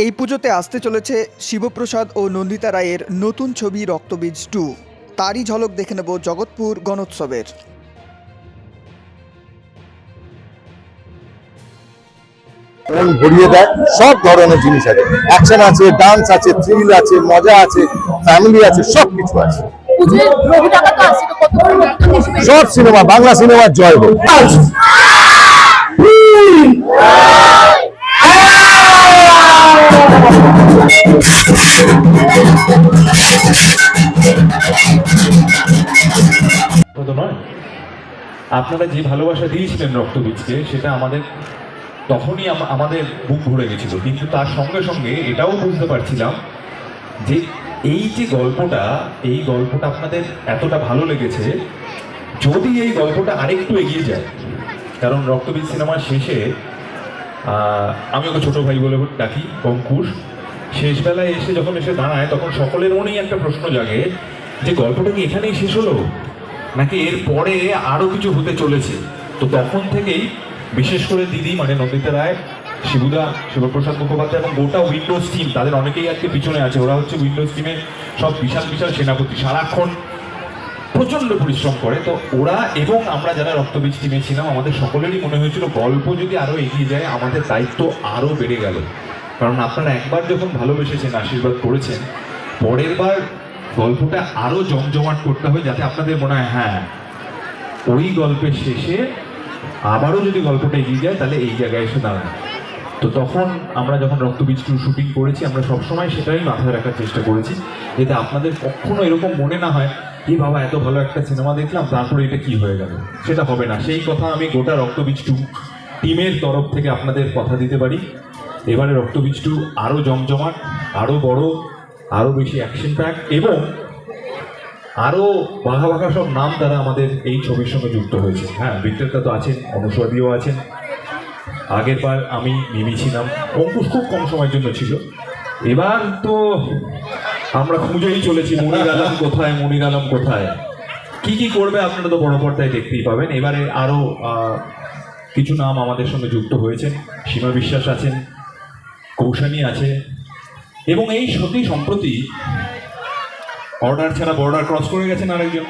এই পুজোতে আসতে চলেছে শিবপ্রসাদ ও নন্দিতা রায়ের নতুন ছবি রক্তবীজ টু। তারই ঝলক দেখে নেব জগৎপুর গণোৎসবের। ভরিয়ে দেয় সব ধরনের জিনিস আছে। অ্যাকশন আছে ডান্স আছে থ্রিল আছে মজা আছে ফ্যামিলি আছে সব কিছু আছে সব সিনেমা বাংলা সিনেমার জয় হোক। আপনারা যে ভালোবাসা দিয়েছিলেন রক্তবীজকে, সেটা আমাদের তখনই আমাদের বুক ভরে গেছিল। কিন্তু তার সঙ্গে সঙ্গে এটাও বুঝতে পারছিলাম যে এই যে গল্পটা, এই গল্পটা আপনাদের এতটা ভালো লেগেছে, যদি এই গল্পটা আরেকটু এগিয়ে যায়, কারণ রক্তবীজ সিনেমার শেষে আমি ওকে ছোট ভাই বলে ডাকি অঙ্কুশ শেষ বেলায় এসে যখন এসে দাঁড়ায়, তখন সকলের মনেই একটা প্রশ্ন জাগে যে, গল্পটা কি এখানেই শেষ হলো? নাকি এর পরে আরও কিছু হতে চলেছে? তো তখন থেকেই, বিশেষ করে দিদি মানে নন্দিতা রায়, শিবুদা, শিবপ্রসাদ মুখোপাধ্যায় এবং গোটা উইন্ডোজ টিম তাদের অনেকেই আজকে পিছনে আছে। ওরা হচ্ছে উইন্ডোজ টিমের সব বিশাল বিশাল সেনাপতি, সারাক্ষণ প্রচণ্ড পরিশ্রম করে। তো ওরা এবং আমরা যারা রক্তবীজ টিমে ছিলাম, আমাদের সকলেরই মনে হয়েছিল গল্প যদি আরও এগিয়ে যায়, আমাদের দায়িত্ব আরও বেড়ে গেল। কারণ আপনারা একবার যখন ভালোবেসেছেন, আশীর্বাদ করেছেন, পরের বার গল্পটা আরও জমজমাট করতে হবে যাতে আপনাদের মনে হয় হ্যাঁ ওই গল্পের শেষে আবারও যদি গল্পটা এগিয়ে যায়, তাহলে এই জায়গায় এসে দাঁড়ায় তো তখন আমরা যখন রক্তবীজ টু শুটিং করেছি, আমরা সবসময় সেটাই মাথায় রাখার চেষ্টা করেছি, যাতে আপনাদের কখনো এরকম মনে না হয় কি বাবা, এত ভালো একটা সিনেমা দেখলাম, তারপরে এটা কি হয়ে গেল? সেটা হবে না। সেই কথা আমি গোটা রক্তবীজ টু টিমের তরফ থেকে আপনাদের কথা দিতে পারি। এবারে রক্তবীজ টু আরও জমজমাট আরও বড় আরও বেশি অ্যাকশন প্যাক এবং আরও বাঘা বাঘা সব নাম তারা আমাদের এই ছবির সঙ্গে যুক্ত হয়েছে। হ্যাঁ বিক্রেতা তো আছেন অনুসদিও আছেন। আগের বার আমি মিমি ছিলাম। অঙ্কুশ খুব কম সময়ের জন্য ছিল। এবার তো আমরা খুঁজেই চলেছি মনির আলম কোথায়, মনির আলম কোথায়। কি কি করবে আপনারা তো বড় পর্দায় দেখতেই পাবেন। এবারে আরও কিছু নাম আমাদের সঙ্গে যুক্ত হয়েছে। সীমা বিশ্বাস আছেন, কৌশানী আছে। এবং এই সত্যি সম্প্রতি অর্ডার ছাড়া বর্ডার ক্রস করে গেছেন আরেকজন।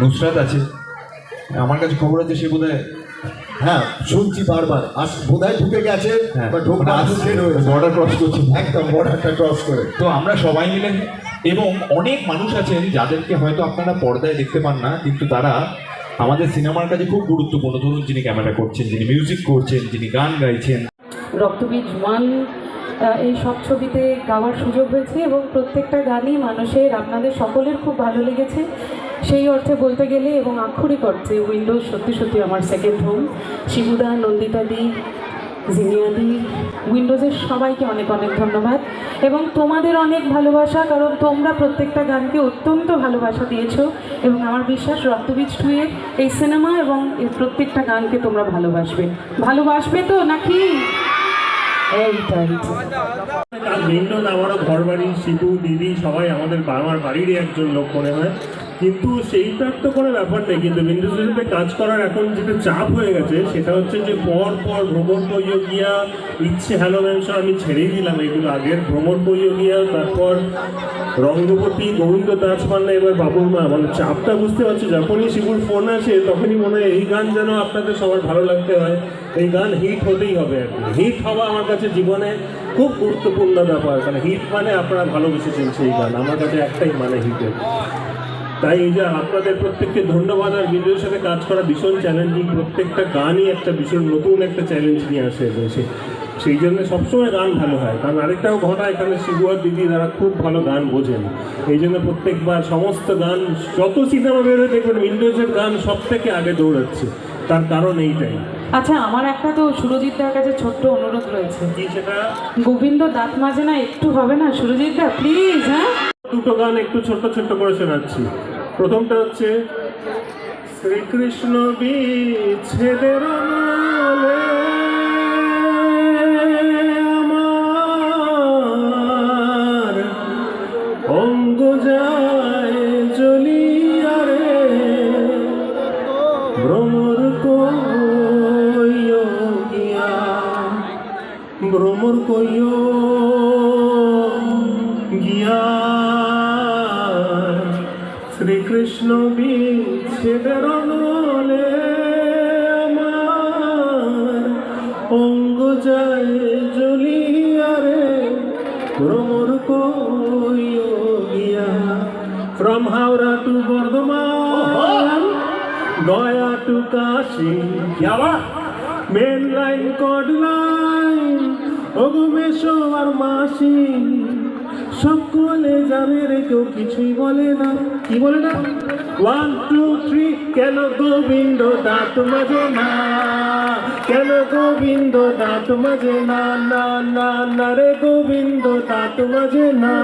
নুসরাত আছে। আমার কাছে খবর আছে সে বোধহয় হ্যাঁ শুনছি বারবার। আস বোধহয় ঢুকে গেছে হ্যাঁ বা ঢোকা আসছে বর্ডার ক্রস করছে। একদম বর্ডারটা ক্রস করে। তো আমরা সবাই মিলে এবং অনেক মানুষ আছেন যাদেরকে হয়তো আপনারা পর্দায় দেখতে পান না কিন্তু তারা আমাদের সিনেমার কাছে খুব গুরুত্বপূর্ণ। ধরুন যিনি ক্যামেরা করছেন যিনি মিউজিক করছেন যিনি গান গাইছেন। রক্তবীজ ওয়ান এই সব ছবিতে গাওয়ার সুযোগ হয়েছে এবং প্রত্যেকটা গানই মানুষের আপনাদের সকলের খুব ভালো লেগেছে। সেই অর্থে বলতে গেলে এবং আক্ষরিক অর্থে উইন্ডোজ সত্যি সত্যি আমার সেকেন্ড হোম শিবুদা নন্দিতাদি জিনিয়াদি উইন্ডোজের সবাইকে অনেক অনেক ধন্যবাদ। এবং তোমাদের অনেক ভালোবাসা, কারণ তোমরা প্রত্যেকটা গানকে অত্যন্ত ভালোবাসা দিয়েছ এবং আমার বিশ্বাস রক্তবীজ টুয়ের এই সিনেমা এবং এর প্রত্যেকটা গানকে তোমরা ভালোবাসবে। ভালোবাসবে তো নাকি? এইটাই মেইনডন আমারও ঘর বাড়ি শিবু দিদি সবাই আমাদের আমার বাড়িরই একজন লোক মনে হয়। কিন্তু সেইটার তো কোনো ব্যাপার নেই, কিন্তু উইন্ডোজের সাথে কাজ করার এখন যেটা চাপ হয়ে গেছে, সেটা হচ্ছে যে পর পর ভ্রমণ গিয়া ইচ্ছে হ্যালো ম্যানসন আমি ছেড়েই দিলাম, এগুলো আগের ভ্রমণ গিয়া, তারপর রঙ্গপতি, গোবিন্দ দাস পান্না এবার বাবুর মা মানে চাপটা বুঝতে পারছি, যখনই শিবুর ফোন আসে, তখনই মনে হয় এই গান যেন আপনাদের সবার ভালো লাগতে হয়, এই গান হিট হতেই হবে আর কি। হিট হওয়া আমার কাছে জীবনে খুব গুরুত্বপূর্ণ ব্যাপার, কারণ হিট মানে আপনারা ভালোবেসেছেন সেই গান, আমার কাছে একটাই মানে হিটের তাই এই যে আপনাদের প্রত্যেককে ধন্যবাদ আর ভিডিওর সাথে কাজ করা ভীষণ চ্যালেঞ্জিং প্রত্যেকটা গানই একটা ভীষণ নতুন একটা চ্যালেঞ্জ নিয়ে আসে এসে সেই জন্য সবসময় গান ভালো হয়। কারণ আরেকটাও ঘটা এখানে শিবু আর দিদি তারা খুব ভালো গান বোঝেন। এই জন্য প্রত্যেকবার সমস্ত গান যত সিনেমা বেরোয় দেখবেন উইন্ডোজের গান সব থেকে আগে দৌড়াচ্ছে। তার কারণ এইটাই। আচ্ছা আমার একটা তো সুরজিৎ দার কাছে ছোট্ট অনুরোধ রয়েছে। গোবিন্দ দাঁত মাজে না একটু হবে না? সুরজিৎ দা প্লিজ হ্যাঁ? দুটো গান একটু ছোট্ট ছোট্ট করে শোনাচ্ছি। প্রথমটা হচ্ছে শ্রীকৃষ্ণ বিচ্ছেদের নালে আমার ভ্রমর কইয়া ভ্রমর কইও গিয়া শ্রীকৃষ্ণ বিচ্ছেদের নলে আমার অঙ্গ যায় জ্বলিয়ারে ভ্রমর কইও গিয়া। From Howrah to Bardhaman Gaya to Kashi. Main line code line ওগো মেশো মাসি। সকলে যাবে রে কেউ কিছুই বলে না। কি বলে না? ওয়ান টু থ্রি কেন গোবিন্দ দাঁত মাঝে না? কেন গোবিন্দ দাঁত মাঝে না? না না রে গোবিন্দ দাঁত মাঝে না।